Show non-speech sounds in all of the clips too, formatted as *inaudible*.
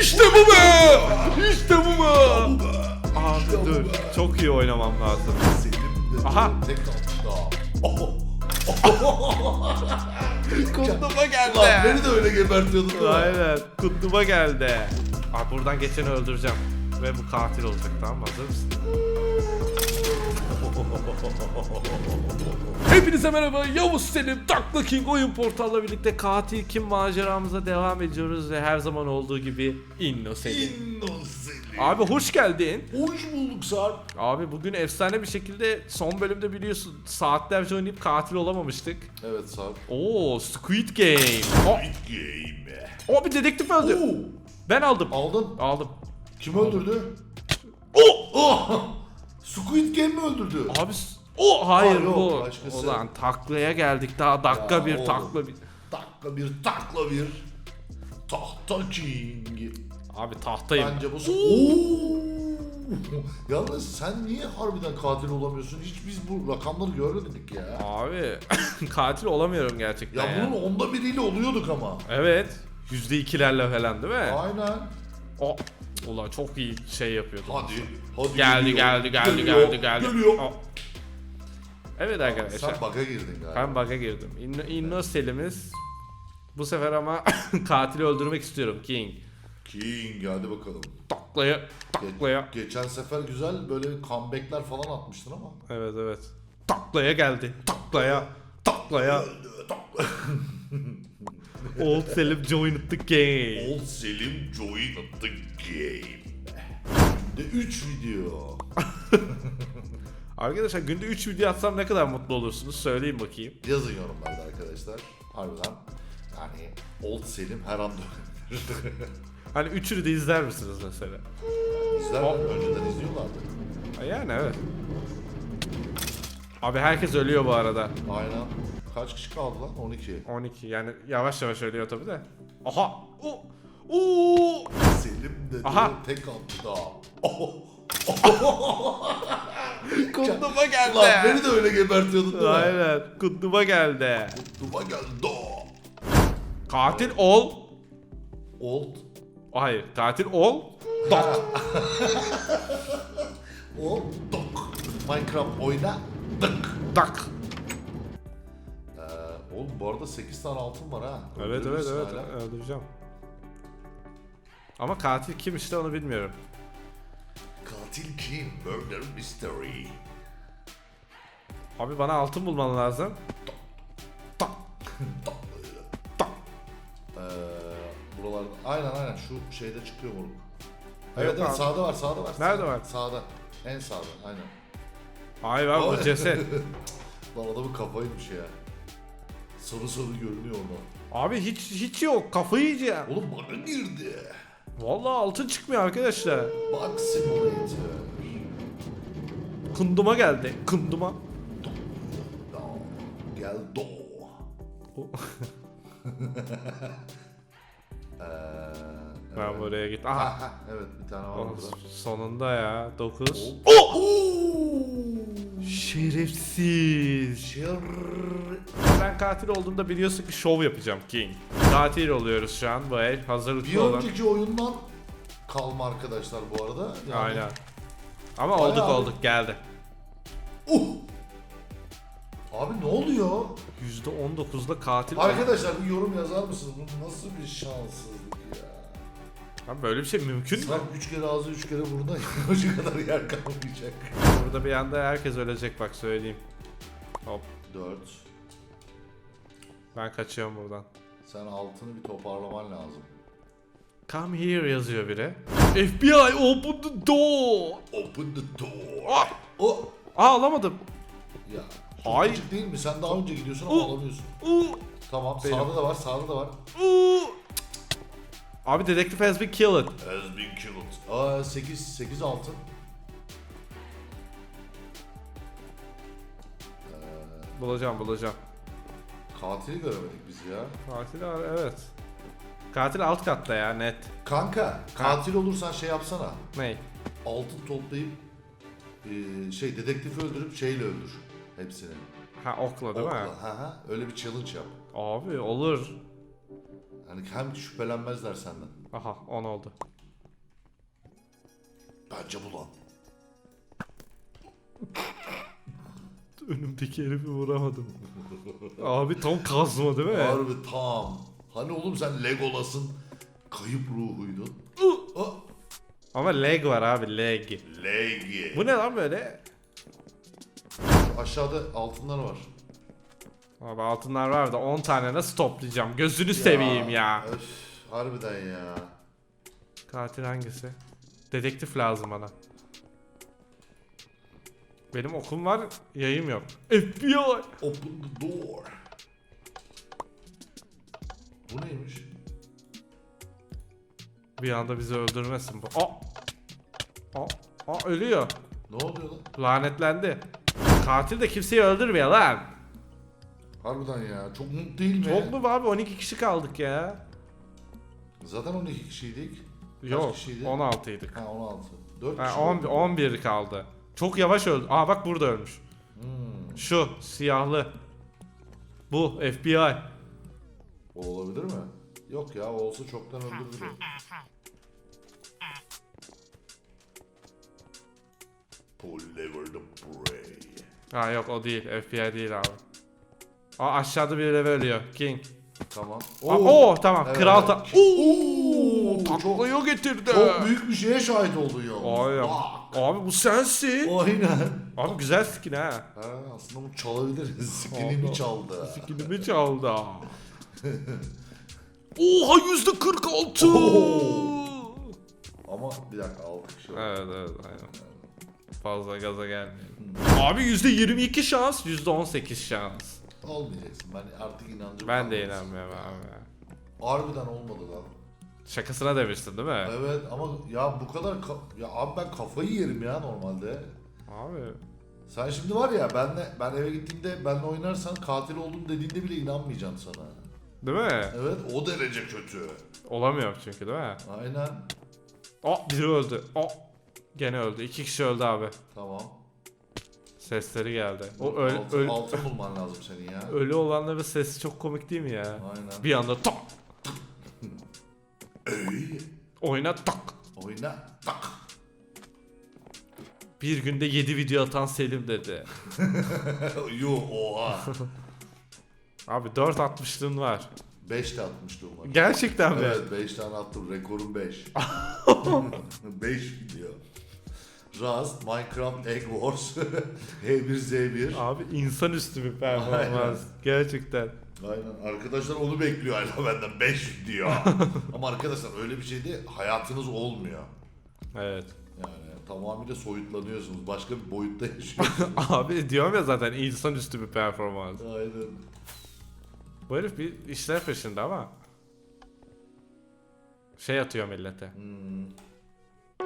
İşte bu be! İşte bu be! Bu dur. Çok iyi oynamam lazım. Aha. *laughs* Kutluba geldi. Lan beni de öyle gebertiyordun? Aynen. Kutluba geldi. Abi buradan geçeni öldüreceğim. Ve bu katil olacak tamam mı? Hazır mısın? Hepinize merhaba. Yavuz Selim, Takla King oyun portalla birlikte katil kim maceramıza devam ediyoruz ve her zaman olduğu gibi Inno Selim. İnno Selim. Abi hoş geldin. Hoş bulduk Sarp. Abi bugün efsane bir şekilde son bölümde biliyorsun saatlerce oynayıp katil olamamıştık. Evet Sarp. Oo Squid Game. O, Game. o bir dedektif öldü. Oo. Ben aldım. Aldın. Aldım. Kim öldürdü? Oh! oh. Squid Game mi öldürdü? Abi s- o hayır yok, bu. başkası. Ulan taklaya geldik daha dakika Ya bir oğlum. takla bir. Takla bir takla bir. Tahta King. Abi tahtayım. Bence bu... Oo. *laughs* Yalnız sen niye harbiden katil olamıyorsun? Hiç biz bu rakamları görmedik ya. Abi *laughs* katil olamıyorum gerçekten Ya ya. bunun onda biriyle oluyorduk ama. Evet. Yüzde ikilerle falan değil mi? Aynen. O. Ulan çok iyi şey yapıyordu. Hadi. Hadi Geldi geliyor. geldi geldi Geliyor, geldi geldi. Geliyor. Evet arkadaşlar. Sen bug'a girdin galiba. Ben bug'a girdim. Inno, Inno Selim'iz. Bu sefer ama *laughs* katili öldürmek istiyorum King. King hadi bakalım. Taklaya, Ge- taklaya. geçen sefer güzel böyle comeback'ler falan atmıştın ama. Evet evet. Taklaya geldi. Taklaya. Taklaya. *laughs* Old Selim joined the game. Old Selim joined the game. De 3 video. *laughs* Arkadaşlar günde 3 video atsam ne kadar mutlu olursunuz söyleyin bakayım. Yazın yorumlarda arkadaşlar. Harbiden yani Old Selim her an dönebilir. *laughs* Hani üçünü de izler misiniz mesela? İzlerler önceden izliyorlardı. Ha, Yani evet. Abi herkes ölüyor bu arada. Aynen. Kaç kişi kaldı lan? 12. 12 yani yavaş yavaş ölüyor tabi de. Aha! O! Oo! Selim de Aha. diyor, tek attı daha. *laughs* Oh. Kunduma geldi. Lan beni de öyle gebertiyordun değil mi? Aynen. Kunduma geldi. Duma geldi. Katil ol. Old. Hayır. Katil ol. Dok. *laughs* Old. Dok. Minecraft oyna. Dık. Dak. Ee, oğlum bu arada 8 tane altın var ha. Evet evet evet. hala. Öldüreceğim. Ama katil kim işte onu bilmiyorum. Katil kim? Murder Mystery. Abi bana altın bulman lazım. Tak. Tak. *laughs* Ee, buralarda aynen aynen şu şeyde çıkıyor moruk. Evet evet abi. sağda var sağda var. Nerede sağda, var? Sağda. En sağda aynen. Hayır abi bu Ay. ceset. *laughs* Lan adamın kafaymış ya. Sarı sarı görünüyor orada. Abi hiç hiç yok. Kafayı yiyeceğim. Oğlum bana girdi. Vallahi altın çıkmıyor arkadaşlar. Bug Simulator. Kunduma geldi. Kunduma. Do. Gel do. *laughs* Ee, Ben evet. buraya git. Aha. Aha, evet bir tane var burada. sonunda ya. 9. Oh! Şerefsiz. Şer... Ben katil olduğumda biliyorsun ki şov yapacağım King. Katil oluyoruz şu an bu el. Bir Hazırlıklı olun. önceki oyundan kalma arkadaşlar bu arada. Yani... Aynen. Ama Bayağı olduk abi. olduk geldi. Uh! Abi ne oluyor? %19'da katil. Arkadaşlar bir yorum yazar mısınız? Bu nasıl bir şanssızlık ya? Abi böyle bir şey mümkün mü? Sen üç kere ağzı üç kere burada o *laughs* kadar yer kalmayacak. Burada bir anda herkes ölecek bak söyleyeyim. Hop Dört. ben kaçıyorum buradan. Sen altını bir toparlaman lazım. Come here yazıyor biri. FBI open the door. Open the door. Ah! Oh! Aa alamadım. Ya. Ay. değil mi? Sen daha önce gidiyorsun ama Uh. alamıyorsun. Uu, Tamam Benim. sağda da var sağda da var. uu. Abi dedektif has been killed. Has been killed. Aa 8 8 altın. Bulacağım bulacağım. katili göremedik biz ya. Katil var evet. Katil alt katta ya net. Kanka katil olursan şey yapsana. Ney? Altın toplayıp eee, şey dedektifi öldürüp şeyle öldür hepsini. Ha okla değil mi? Okla, Ha ha öyle bir challenge yap. Abi olur. Hani hem şüphelenmezler senden. Aha 10 oldu. Bence bu lan. *laughs* Önümdeki herifi vuramadım. Abi tam kazma değil mi? Harbi tam. Hani oğlum sen Legolas'ın kayıp ruhuydun. Aa, Ama leg var abi leg. Legi. Bu ne lan böyle? Aşağıda altınlar var. Abi altınlar var da 10 tane nasıl toplayacağım? Gözünü seveyim ya. Öf, harbiden ya. Katil hangisi? Dedektif lazım bana. Benim okum var, yayım yok. FBI! Open the door. Bu neymiş? Bir anda bizi öldürmesin bu. Aa! Aa! Aa ölüyor. Ne oluyor lan? Lanetlendi. Katil de kimseyi öldürmüyor lan. Harbiden ya. Çok mutlu değil mi? Çok mu abi 12 kişi kaldık ya. Zaten 12 kişiydik. Kaç Yok kişiydi? 16'ydık. Ha 16. 4 Ha, kişi 10, oldu. 11 kaldı. Çok yavaş öldü. Aa bak burada ölmüş. Hmm. Şu siyahlı. Bu FBI. O olabilir mi? Yok ya o olsa çoktan the prey. Ha yok o değil. FBI değil abi. Aa aşağıda biri ölüyor. King. Tamam. Aa, Oo, tamam. Evet, Kral ta... Oo, taklaya getirdi. Çok büyük bir şeye şahit ya. Aynen. Bak. Abi bu sensin. Aynen. Abi güzel skin ha. Ha, aslında bunu çalabiliriz. *laughs* Skinimi Abi. çaldı. Skinimi çaldı. *laughs* Oha yüzde 46. Oo. Ama bir dakika 6 kişi var. Evet evet aynen. Fazla gaza gelmeyelim. Abi yüzde 22 şans, yüzde 18 şans. Olmayacaksın. Ben artık inancım Ben de kalmadı. inanmıyorum abi. Harbiden olmadı lan. Şakasına demiştin değil mi? Evet ama ya bu kadar ka- ya abi ben kafayı yerim ya normalde. Abi Sen şimdi var ya benle ben eve gittiğimde benle oynarsan katil oldum dediğinde bile inanmayacağım sana. değil mi? Evet o derece kötü. Olamıyorum çünkü değil mi? Aynen. Aa biri öldü. Aa gene öldü. İki kişi öldü abi. Tamam. Sesleri geldi. O öl, altın, öl, altın bulman lazım senin ya. ölü olanların sesi çok komik değil mi ya? Aynen. Bir anda tak oyna tak. oyna tak. Bir günde 7 video atan Selim dedi. *laughs* Yuh oha. *laughs* Abi 4 atmışlığın var. 5 de atmıştım var. Gerçekten mi? Evet 5 tane attım. Rekorum 5. 5 gidiyor. Rust, Minecraft, Egg Wars, *laughs* H1Z1. Abi insanüstü bir performans. Aynen. Gerçekten. Aynen. Arkadaşlar onu bekliyor hala benden 5 diyor. *laughs* Ama arkadaşlar öyle bir şeyde hayatınız olmuyor. Evet. Yani tamamıyla soyutlanıyorsunuz. Başka bir boyutta *laughs* yaşıyorsunuz. Abi diyorum ya zaten insanüstü bir performans. Aynen. Bu herif bir işler peşinde ama. Şey atıyor millete. Hmm.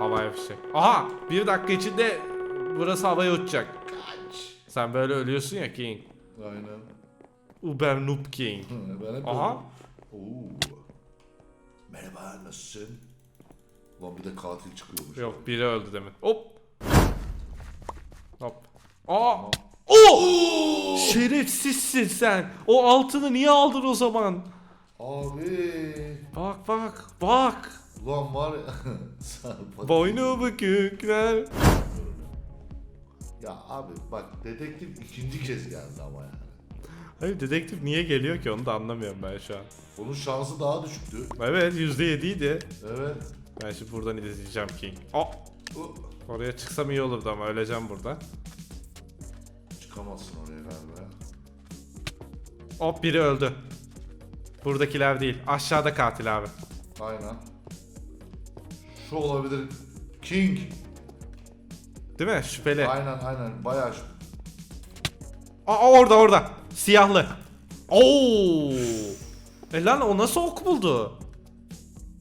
Havaya fişek. Aha! Bir dakika içinde burası havaya uçacak. Kaç. Sen böyle ölüyorsun ya King. Aynen. Uber Noob King. Ben hep Aha. Oo. Merhaba nasılsın? Lan bir de katil çıkıyormuş. Yok biri öldü demin. Hop. Hop. Aa! Tamam. Oh! Şerefsizsin sen. O altını niye aldın o zaman? Abi. Bak bak bak. Ulan var ya. *laughs* Boynu bükükler. Ya abi bak dedektif ikinci kez geldi ama yani. Hayır dedektif niye geliyor ki onu da anlamıyorum ben şu an. Onun şansı daha düşüktü. Evet %7 idi. Evet. Ben şimdi buradan izleyeceğim King. Aa! Uh, Oraya çıksam iyi olurdu ama öleceğim burada. Çıkamazsın oraya galiba. Hop biri öldü. Buradakiler değil. Aşağıda katil abi. Aynen. Şu olabilir. King. Değil mi? Şüpheli. Aynen aynen. Bayağı şu. Aa orada orada. Siyahlı. Oo! E lan o nasıl ok buldu?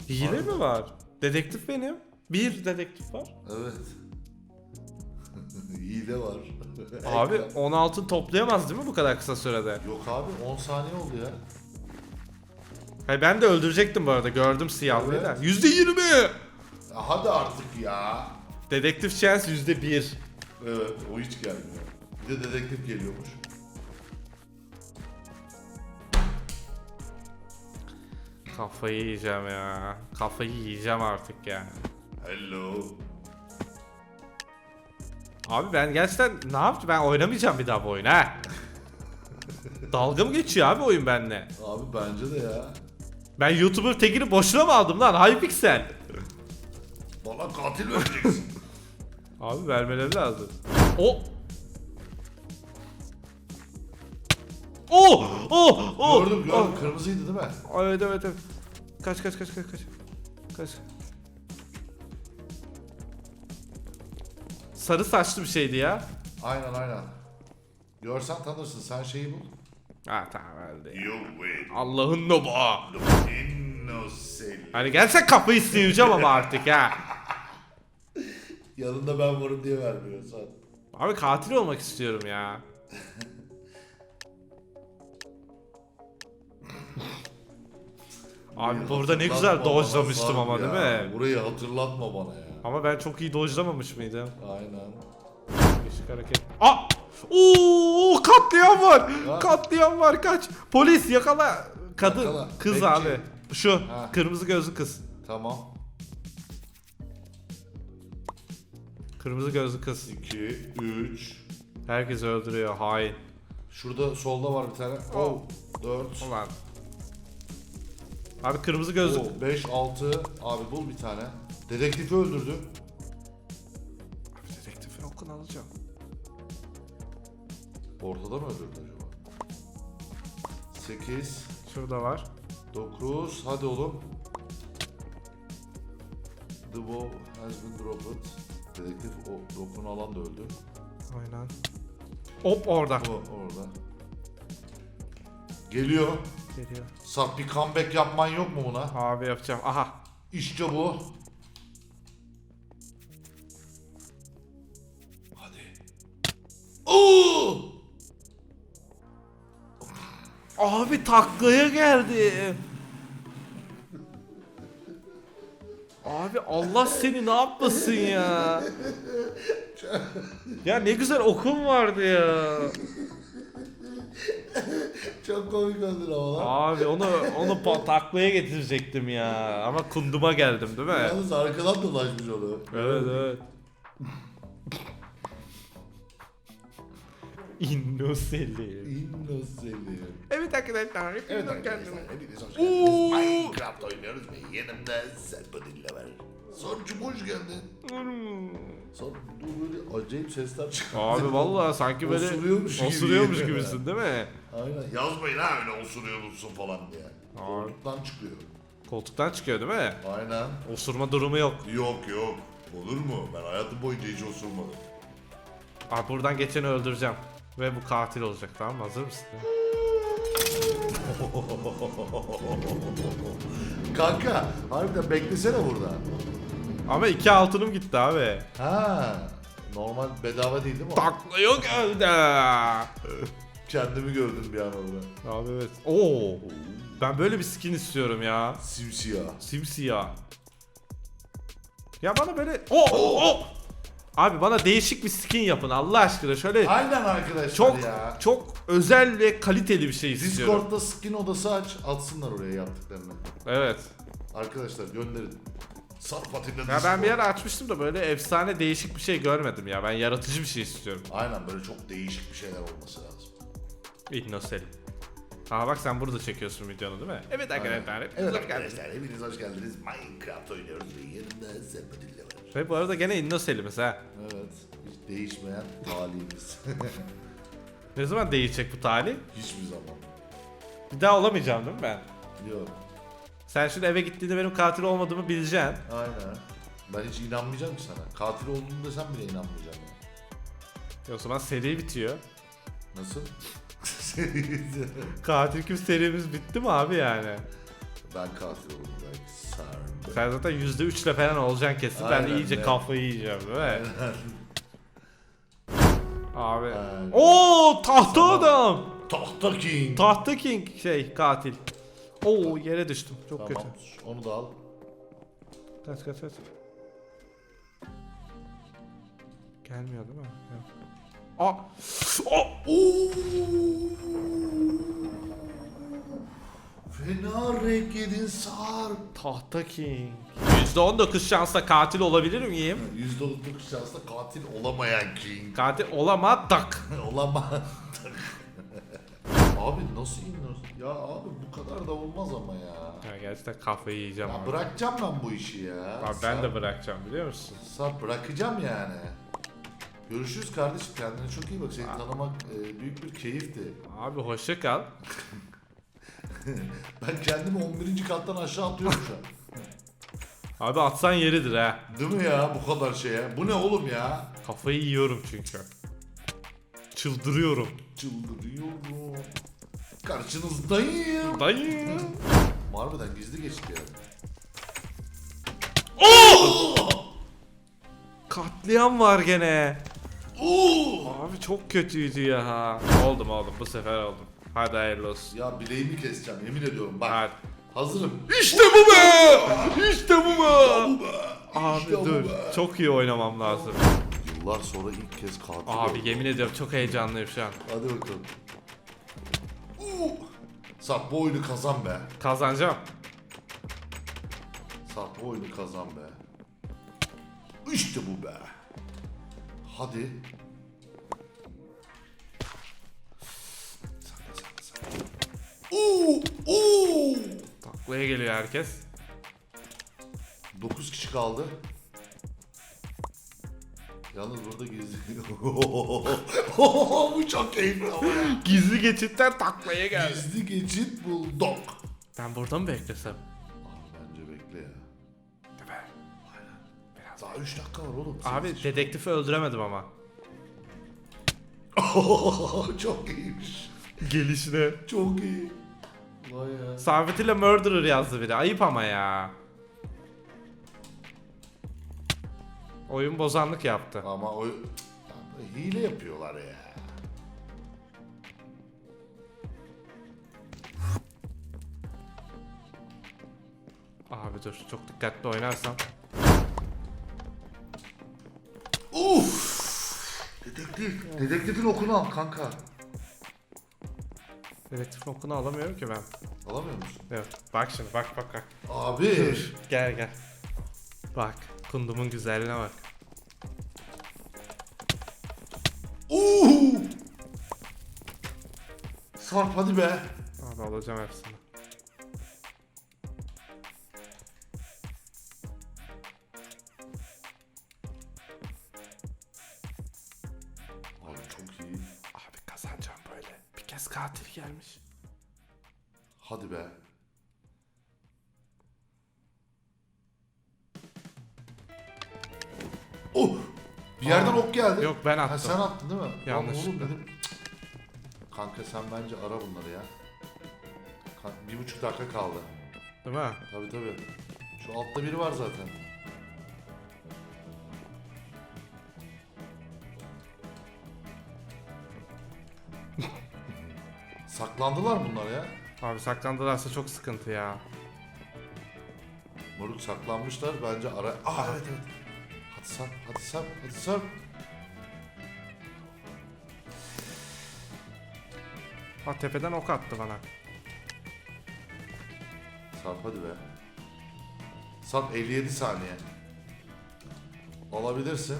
Hile Aynen. mi var? Dedektif benim. Bir dedektif var. Evet. *laughs* Hile var. *laughs* Abi Ekran. 10 altın toplayamaz değil mi bu kadar kısa sürede? Yok abi 10 saniye oldu ya. Hayır ben de öldürecektim bu arada. Gördüm siyahlıyı da. Evet. %20! Hadi artık ya. Dedektif chance %1. Evet o hiç gelmiyor. Bir de dedektif geliyormuş. Kafayı yiyeceğim ya. Kafayı yiyeceğim artık ya. Hello. Abi ben gerçekten ne yaptım? Ben oynamayacağım bir daha bu oyunu ha. *laughs* Dalga mı geçiyor abi oyun benimle? Abi bence de ya. Ben YouTuber tekini boşuna mı aldım lan? Hypixel. Bana katil vereceksin. *laughs* Abi vermeleri lazım. O. Oh! Oh! Oh! gördüm gördüm. oh. Kırmızıydı değil mi? Ay, Evet evet evet. Kaç kaç kaç kaç kaç. Kaç. Sarı saçlı bir şeydi ya. Aynen aynen. Görsen tanırsın. Sen şeyi bul. Ha tamam. You win. Allah'ın nobu. Innocent. Hani gelse kafayı sıyıracağım ama artık ha. Yanında ben varım diye vermiyorsan. Abi katil olmak istiyorum ya. *laughs* Abi burada ne güzel Hatırlatma bana dodge'lamıştım Sarp ama değil ya. mi? Burayı hatırlatma bana ya. Ama ben çok iyi dodge'lamamış mıydım? Aynen. Değişik hareket. Aa! Oo, katliam var. Ha? Katliam var kaç. Polis yakala. Kadın, Yakala. kız Bekçi. abi. Şu Ha. kırmızı gözlü kız. Tamam. Kırmızı gözlü kız. 2, 3. Herkes öldürüyor. Hain. Şurada solda var bir tane. Oh. 4. Ulan. Abi kırmızı gözlü. 5, 6. Abi bul bir tane. Dedektifi öldürdü. Abi dedektifin okunu alacağım. Ortada mı öldürdü acaba? 8, Şurada var. 9. Hadi oğlum. The bow has been dropped. Dedektif o dokunu alan da öldü. Aynen. Hop orada. O orada. Geliyor. Geliyor. Sarp bir comeback yapman yok mu buna? Abi yapacağım. Aha. İşte bu. Hadi. Oo! Abi taklaya geldi. Abi Allah seni ne yapmasın ya. Ya ne güzel okun vardı ya. Çok komik öldün ama lan. Abi onu onu pa- taklaya getirecektim ya. Ama kunduma geldim değil mi? Yalnız arkadan dolaşmış onu. Evet evet. İnnoseli. İnnoseli. Evet arkadaşlar. Evet hepiniz hoş arkadaşlar hepiniz hoş Oo. geldiniz. Minecraft oynuyoruz ve yanımda Serpadilla var. Sonucum hoş geldin. Sonra bu böyle acayip sesler çıkıyor. Abi vallahi sanki böyle Osuruyormuş gibi. osuruyormuş gibisin değil mi? Aynen. Yazmayın ha öyle osuruyor musun falan diye. Abi. Koltuktan çıkıyor. Koltuktan çıkıyor değil mi? Aynen. Osurma durumu yok. Yok yok. Olur mu? Ben hayatım boyunca hiç osurmadım. Abi buradan geçeni öldüreceğim. Ve bu katil olacak tamam mı? Hazır mısın? *laughs* Kanka harbiden beklesene burada. Ama iki altınım gitti abi. Ha. Normal bedava değil değil mi? o? Takla yok. *laughs* Kendimi gördüm bir an orada. Abi evet. Oo. Ben böyle bir skin istiyorum ya. Simsiyah. Simsiyah. Ya bana böyle... Oh, oh. Abi bana değişik bir skin yapın Allah aşkına. Şöyle Aynen arkadaşlar çok ya. çok özel ve kaliteli bir şey istiyorum. Discord'da skin odası aç. Atsınlar oraya yaptıklarını. Evet. Arkadaşlar gönderin. Sat Fatih'le Ya ben bir ara açmıştım da böyle efsane değişik bir şey görmedim ya. Ben yaratıcı bir şey istiyorum. Aynen böyle çok değişik bir şeyler olması lazım. İnnosel. Ha bak sen burada çekiyorsun videonu değil mi? Evet arkadaşlar. Aynen. hepiniz Evet hoş geldiniz. arkadaşlar hepiniz hoş geldiniz. Minecraft oynuyoruz ve yanımda var. Ve bu arada gene Innosel'imiz ha. Evet. Hiç değişmeyen talihimiz. *laughs* Ne zaman değişecek bu talih? Hiçbir zaman. Bir daha olamayacağım değil mi ben? Yok. Sen şimdi eve gittiğinde benim katil olmadığımı bileceksin. Aynen. Ben hiç inanmayacağım ki sana. Katil olduğunu desem bile inanmayacağım. Yani. E o zaman seri bitiyor. Nasıl? *laughs* Katil kim serimiz bitti mi abi yani? ben katil oldum belki. Sarım. Sen zaten %3 ile falan olacaksın kesin. ben de Aynen, iyice evet. kafayı yiyeceğim değil mi? Abi. Aynen. Oo tahta Tamam. adam. Tahta King. Tahta King şey katil. Oo yere düştüm. Çok tamam. kötü. Onu da al. Kaç kaç kaç. Gelmiyor değil mi? Yok. Aa! Oh! Oo! Fena renk yedin Sarp. Tahta King. %19 şansla katil olabilir miyim? %19 şansla katil olamayan King. Katil olamadık. *laughs* Olamaz. *laughs* abi nasıl iniyorsun? Ya abi bu kadar da olmaz ama ya. Ya gerçekten kafayı yiyeceğim. Ya abi. bırakacağım ben bu işi ya. Abi ben de bırakacağım biliyor musun? Sarp bırakacağım yani. Görüşürüz kardeşim kendine çok iyi bak seni tanımak e, büyük bir keyifti. Abi hoşça kal. *laughs* *laughs* Ben kendimi 11. kattan aşağı atıyorum şu an. Abi atsan yeridir ha. Değil mi ya bu kadar şeye? Bu ne oğlum ya? Kafayı yiyorum çünkü. Çıldırıyorum. Çıldırıyorum. Karşınızdayım. Dayı. *laughs* Harbiden gizli geçti yani. Katliam var gene. Oo! Abi çok kötüydü ya. Oldum oldum bu sefer oldum. Hadi hayırlı olsun. Ya bileğimi keseceğim yemin ediyorum bak. Hadi. Hazırım. İşte bu be! İşte bu be! Abi İşte bu dur. be. Çok iyi oynamam lazım. Yıllar sonra ilk kez katil Abi oldum. yemin ediyorum çok heyecanlıyım şu an. Hadi bakalım. Oo! Sarp bu oyunu kazan be. Kazanacağım. Sarp bu oyunu kazan be. İşte bu be. Hadi. Oo! Oo! Taklaya geliyor herkes. 9 kişi kaldı. Yalnız burada gizli. *laughs* bu çok keyifli ama ya. Gizli geçitten taklaya geldi. Gizli geçit bulduk. Ben burada mı beklesem? Bence bekle ya. Değil mi? Daha 3 dakika var oğlum. Abi dedektifi öldüremedim ama. *laughs* çok iyiymiş. *laughs* Gelişine. Çok iyi. Vay ya. Sabit ile murderer yazdı biri. Ayıp ama ya. Oyun bozanlık yaptı. Ama o hile yapıyorlar ya. Abi dur çok dikkatli oynarsam. Uf! Dedektif. Dedektifin okunu al kanka. Dedektif okunu alamıyorum ki ben. Alamıyor musun? Evet. Bak şimdi bak bak bak. Abi. Gel gel. Bak kundumun güzelliğine bak. Oo! Sarp hadi be. Abi alacağım hepsini. Hadi be. Oh! Bir yerden ok geldi. Yok ben Ha, attım. sen attın değil mi? Yanlışlıkla. oğlum dedim. Cık. Kanka sen bence ara bunları ya. Bir buçuk dakika kaldı. Değil mi? Tabi tabi. Şu altta biri var zaten. *laughs* Saklandılar bunlar ya. Abi saklandılarsa çok sıkıntı ya. Moruk saklanmışlar bence ara... Aa evet evet. Hadi sarp, hadi sarp, hadi sarp. Ha tepeden ok attı bana. Sarp hadi be. Sarp 57 saniye. Alabilirsin.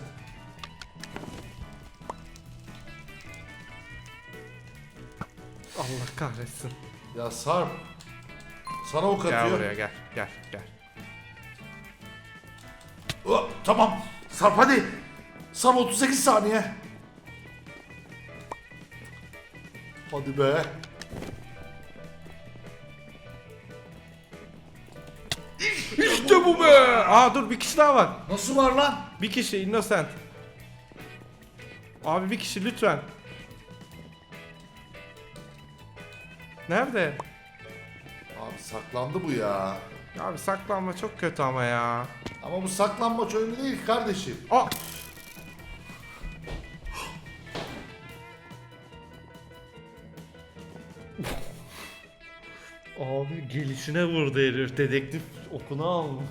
Allah kahretsin. Ya Sarp. Sana ok atıyor. Gel buraya gel gel gel. Oh, tamam. Sarp hadi. Sarp 38 saniye. Hadi be. İşte bu be. Aa dur bir kişi daha var. Nasıl var lan? Bir kişi innocent. Abi bir kişi lütfen. Nerede? Abi saklandı bu ya. Abi saklanma çok kötü ama ya. Ama bu saklanmaç oyunu değil kardeşim. Aa! Abi gelişine vurdu herif. Dedektif okunu almış.